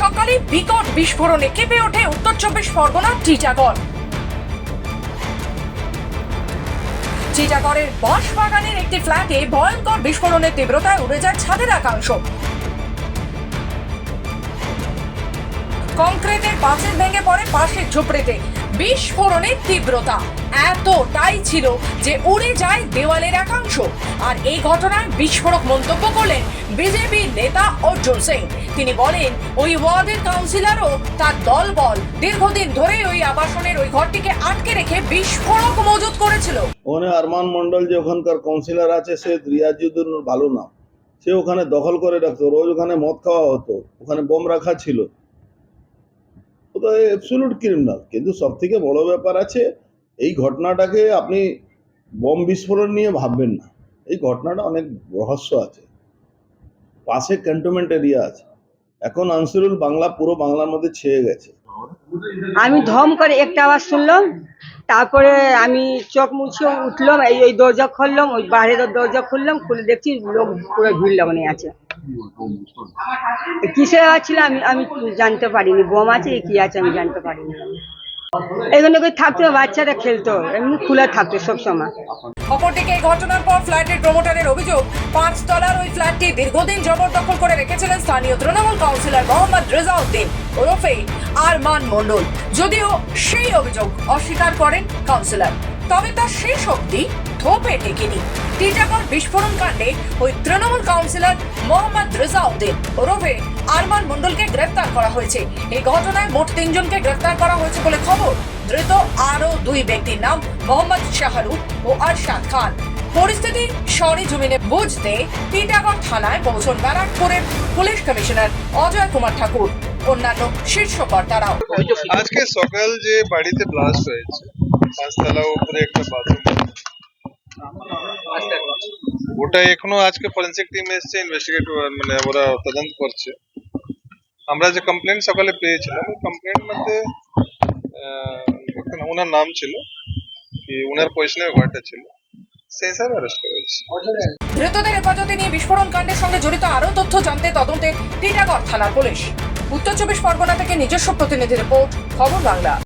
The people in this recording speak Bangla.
সকালে বিকট বিস্ফোরণে কেঁপে ওঠে উত্তর চব্বিশ পরগনার টিটাগড়। টিটাগড়ের বাঁশ বাগানের একটি ফ্ল্যাটে ভয়ঙ্কর বিস্ফোরণের তীব্রতায় উড়ে যায় ছাদের একাংশ। কংক্রিটের পাঁচিল ভেঙে পড়ে পাশের ঝুপড়িতে। বিস্ফোরণের তীব্রতা। এতটাই ছিল যে উড়ে যায় দেওয়ালের একাংশ। আর এই ঘটনায় বিস্ফোরক মন্তব্য করলেন বিজেপি নেতা অর্জুন সিং। তিনি বলেন, ওই ওয়ার্ডের কাউন্সিলরও তার দলবল দীর্ঘদিন ধরে ওই আবাসনের ওই ঘরটিকে আটকে রেখে বিস্ফোরক মজুত করেছিল। ওখানে আরমান মন্ডল যে ওখানকার কাউন্সিলর আছে, সে রিয়াজুদ্দিন ভালো না সে ওখানে দখল করে রাখতো। রোজ ওখানে মদ খাওয়া হতো। ওখানে বোম রাখা ছিল। অ্যাবসুলুট ক্রিমিনাল কিন্তু সব থেকে বড় ব্যাপার আছে, এই ঘটনাটাকে আপনি বিস্ফোরণ নিয়ে ভাববেন না। এই ঘটনাটা অনেক রহস্য আছে। পাশে ক্যান্টনমেন্ট এরিয়া আছে। এখন আনসিরুল বাংলা পুরো বাংলার মধ্যে ছেয়ে গেছে। আমি ধম করে একটা আওয়াজ শুনলাম, তারপরে আমি চোখ মুছে উঠলাম, এই এই দরজা খুললাম, ওই বাইরের দরজা খুললাম, খুলে দেখছি লোক পুরো ভিড় লাগানো আছে। আওয়াজ ছিল আমি আমি জানতে পারিনি। বোম আছে কি আছে আমি জানতে পারিনি। এখানে কই থাকতো, বাচ্চারা খেলতো, এমনি খোলা থাকতো সব সময়। অপরদিকে এই ঘটনার পর ফ্ল্যাটের প্রমোটারের অভিযোগ, পাঁচ তলার ওই ফ্ল্যাটটি দীর্ঘদিন জবরদখল করে রেখেছিলেন স্থানীয় তৃণমূল কাউন্সিলর মোহাম্মদ রেজাউদ্দিন ওরফে আরমান মন্ডল যদিও সেই অভিযোগ অস্বীকার করেন কাউন্সিলর। তবে তার শেষ অবধি থোপে টেকেনি টিটাগড় বিস্ফোরণ কাণ্ডে ওই তৃণমূল কাউন্সিলর মোহাম্মদ রেজাউদ্দিন ওরফে আরমান মন্ডলকে গ্রেফতার করা হয়েছে। এই ঘটনায় মোট তিনজনকে গ্রেফতার করা হয়েছে বলে খবর। ধৃত আরও দুই ব্যক্তির নাম মোহাম্মদ শাহরুখ ও আরশাদ খান। পরিস্থিতি সরেজমিনে বুঝতে টিটাগড় থানায় পৌঁছন ব্যারাকপুরের পুলিশ কমিশনার অজয় কুমার ঠাকুর। অন্যান্য শীর্ষ কর্তারাও। আজকে সকাল যে বাড়িতে ব্লাস্ট হয়েছে পাঁচতলা উপরে একটা বাথরুম ওটা এখনও আজকে ফরেন্সিক টিম এসছে ইনভেস্টিগেট মানে ওরা তদন্ত করছে। আমরা যে কমপ্লেন সকালে পেয়েছিলাম কমপ্লেন মধ্যে ওনার নাম ছিল কি ওনার পজিশনে ঘরটা ছিল। সেই হিসাবে অ্যারেস্ট করেছে। ধৃতদের হেফাজতে নিয়ে বিস্ফোরণ কাণ্ডের সঙ্গে জড়িত আরও তথ্য জানতে তদন্তে টিটাগড় থানার পুলিশ। উত্তর চব্বিশ পরগনা থেকে নিজস্ব প্রতিনিধি রিপোর্ট খবর বাংলা।